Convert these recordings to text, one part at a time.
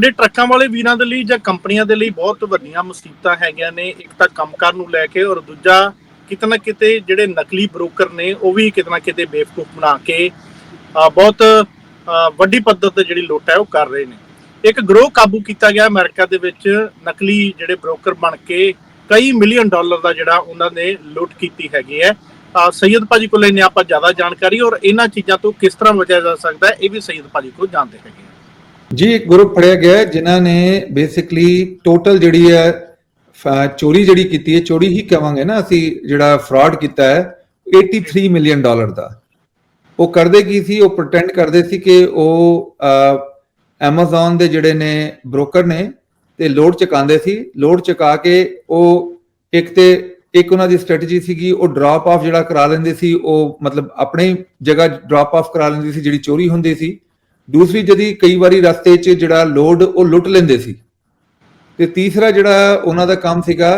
ਸਾਡੇ ਟਰੱਕਾਂ ਵਾਲੇ ਵੀਰਾਂ ਦੇ ਲਈ ਜਾਂ ਕੰਪਨੀਆਂ ਦੇ ਲਈ ਬਹੁਤ ਵੱਡੀਆਂ ਮੁਸੀਬਤਾਂ ਹੈਗੀਆਂ ਨੇ। ਇੱਕ ਤਾਂ ਕੰਮਕਾਰ ਨੂੰ ਲੈ ਕੇ ਔਰ ਦੂਜਾ ਕਿਤੇ ਨਾ ਕਿਤੇ ਜਿਹੜੇ ਨਕਲੀ ਬ੍ਰੋਕਰ ਨੇ ਉਹ ਵੀ ਕਿਤੇ ਨਾ ਕਿਤੇ ਬੇਵਕੂਫ ਬਣਾ ਕੇ ਬਹੁਤ ਵੱਡੀ ਪੱਧਰ ਤੇ ਜਿਹੜੀ ਲੁੱਟ ਹੈ ਉਹ ਕਰ ਰਹੇ ਨੇ। ਇੱਕ ਗਰੋਹ ਕਾਬੂ ਕੀਤਾ ਗਿਆ ਅਮਰੀਕਾ ਦੇ ਵਿੱਚ ਨਕਲੀ ਜਿਹੜੇ ਬ੍ਰੋਕਰ ਬਣ ਕੇ ਕਈ ਮਿਲੀਅਨ ਡਾਲਰ ਦਾ ਜਿਹੜਾ ਉਹਨਾਂ ਨੇ ਲੁੱਟ ਕੀਤੀ ਹੈਗੀ ਹੈ। ਅ, ਸੈਯਦ ਭਾਜੀ ਕੋਲ ਲੈਣੇ ਆਪਾਂ ਜ਼ਿਆਦਾ ਜਾਣਕਾਰੀ ਔਰ ਇਹਨਾਂ ਚੀਜ਼ਾਂ ਤੋਂ ਕਿਸ ਤਰ੍ਹਾਂ ਬਚਿਆ ਜਾ ਸਕਦਾ ਇਹ ਵੀ ਸੈਯਦ ਭਾਜੀ ਕੋਲ ਜਾਣਦੇ ਹੈਗੇ ਜੀ, ਇੱਕ ਗਰੁੱਪ ਫੜਿਆ ਗਿਆ ਜਿਨ੍ਹਾਂ ਨੇ ਬੇਸਿਕਲੀ ਟੋਟਲ ਜਿਹੜੀ ਹੈ ਚੋਰੀ ਜਿਹੜੀ ਕੀਤੀ ਹੈ, ਚੋਰੀ ਹੀ ਕਹਾਂਗੇ ਨਾ ਅਸੀਂ, ਜਿਹੜਾ ਫਰਾਡ ਕੀਤਾ ਹੈ 83 ਮਿਲੀਅਨ ਡਾਲਰ ਦਾ। ਉਹ ਕਰਦੇ ਕੀ ਸੀ? ਉਹ ਪ੍ਰਟੈਂਡ ਕਰਦੇ ਸੀ ਕਿ ਉਹ Amazon ਦੇ ਜਿਹੜੇ ਨੇ ਬ੍ਰੋਕਰ ਨੇ, ਤੇ ਲੋਡ ਚੁਕਾਉਂਦੇ ਸੀ। ਲੋਡ ਚੁਕਾ ਕੇ ਉਹ ਇੱਕ ਤੇ ਇੱਕ ਉਹਨਾਂ ਦੀ ਸਟ੍ਰੈਟਜੀ ਸੀਗੀ, ਉਹ ਡ੍ਰੌਪ ਆਫ ਜਿਹੜਾ ਕਰਾ ਲੈਂਦੇ ਸੀ, ਉਹ ਮਤਲਬ ਆਪਣੇ ਜਗ੍ਹਾ ਡ੍ਰੌਪ ਆਫ ਕਰਾ ਲੈਂਦੀ ਸੀ, ਜਿਹੜੀ ਚੋਰੀ ਹੁੰਦੀ ਸੀ। ਦੂਸਰੀ ਜਦੀ ਕਈ ਵਾਰੀ ਰਸਤੇ 'ਚ ਜਿਹੜਾ ਲੋਡ ਉਹ ਲੁੱਟ ਲੈਂਦੇ ਸੀ। ਤੇ ਤੀਸਰਾ ਜਿਹੜਾ ਉਹਨਾਂ ਦਾ ਕੰਮ ਸੀਗਾ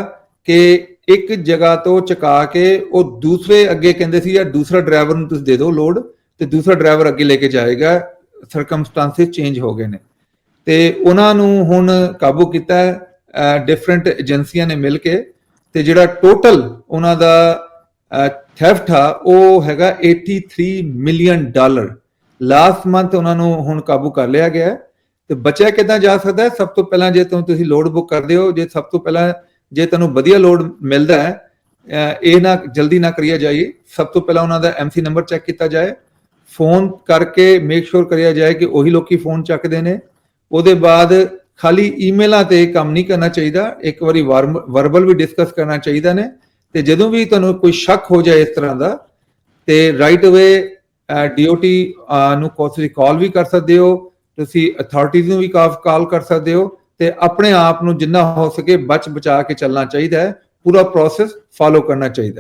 ਕਿ ਇੱਕ ਜਗ੍ਹਾ ਤੋਂ ਚੁਕਾ ਕੇ ਉਹ ਦੂਸਰੇ ਅੱਗੇ ਕਹਿੰਦੇ ਸੀ ਜਾਂ ਦੂਸਰਾ ਡਰਾਈਵਰ ਨੂੰ ਤੁਸੀਂ ਦੇ ਦਿਓ ਲੋਡ ਤੇ ਦੂਸਰਾ ਡਰਾਈਵਰ ਅੱਗੇ ਲੈ ਕੇ ਜਾਏਗਾ। ਸਰਕਮਸਟੈਂਸਸ ਚੇਂਜ ਹੋ ਗਏ ਨੇ। ਤੇ ਉਹਨਾਂ ਨੂੰ ਹੁਣ ਕਾਬੂ ਕੀਤਾ ਡਿਫਰੈਂਟ ਏਜੰਸੀਆਂ ਨੇ ਮਿਲ ਕੇ ਤੇ ਜਿਹੜਾ ਟੋਟਲ ਉਹਨਾਂ ਦਾ ਥੈਫਟ ਆ, ਉਹ ਹੈਗਾ 83 ਮਿਲੀਅਨ ਡਾਲਰ ਲਾਸਟ ਮੰਥ ਉਹਨਾਂ ਨੂੰ ਹੁਣ ਕਾਬੂ ਕਰ ਲਿਆ ਗਿਆ ਹੈ। ਤੇ ਬਚਿਆ ਕਿਦਾਂ ਜਾ ਸਕਦਾ ਹੈ? ਸਭ ਤੋਂ ਪਹਿਲਾਂ ਜੇ ਤੁਹਾਨੂੰ ਤੁਸੀਂ ਲੋਡ ਬੁੱਕ ਕਰਦੇ ਹੋ, ਜੇ ਸਭ ਤੋਂ ਪਹਿਲਾਂ ਜੇ ਤੁਹਾਨੂੰ ਵਧੀਆ ਲੋਡ ਮਿਲਦਾ ਹੈ ਇਹ ਨਾ ਜਲਦੀ ਨਾ ਕਰਿਆ ਜਾਈਏ। ਸਭ ਤੋਂ ਪਹਿਲਾਂ ਉਹਨਾਂ ਦਾ ਐਮਸੀ ਨੰਬਰ ਚੈੱਕ ਕੀਤਾ ਜਾਏ। ਫੋਨ ਕਰਕੇ ਮੇਕ ਸ਼ੋਰ ਕਰਿਆ ਜਾਏ ਕਿ ਉਹੀ ਲੋਕੀ ਫੋਨ ਚੱਕਦੇ ਨੇ। ਉਹਦੇ ਬਾਅਦ ਖਾਲੀ ਈਮੇਲਾਂ ਤੇ ਕੰਮ ਨਹੀਂ ਕਰਨਾ ਚਾਹੀਦਾ। ਇੱਕ ਵਾਰੀ ਵਰਬਲ ਵੀ ਡਿਸਕਸ ਕਰਨਾ ਚਾਹੀਦਾ ਨੇ। ਤੇ ਜਦੋਂ ਵੀ ਤੁਹਾਨੂੰ ਕੋਈ ਸ਼ੱਕ ਹੋ ਜਾਏ ਇਸ ਤਰ੍ਹਾਂ ਦਾ, ਤੇ ਰਾਈਟ ਅਵੇ ਡੀਓਟੀ ਨੂੰ ਤੁਸੀਂ ਕਾਲ ਵੀ ਕਰ ਸਕਦੇ ਹੋ, ਤੁਸੀਂ ਅਥਾਰਟੀਜ਼ ਨੂੰ ਵੀ ਕਾਲ ਕਰ ਸਕਦੇ ਹੋ ਤੇ ਆਪਣੇ ਆਪ ਨੂੰ ਜਿੰਨਾ ਹੋ ਸਕੇ ਬਚ ਬਚਾ ਕੇ ਚੱਲਣਾ ਚਾਹੀਦਾ ਹੈ, ਪੂਰਾ ਪ੍ਰੋਸੈਸ ਫਾਲੋ ਕਰਨਾ ਚਾਹੀਦਾ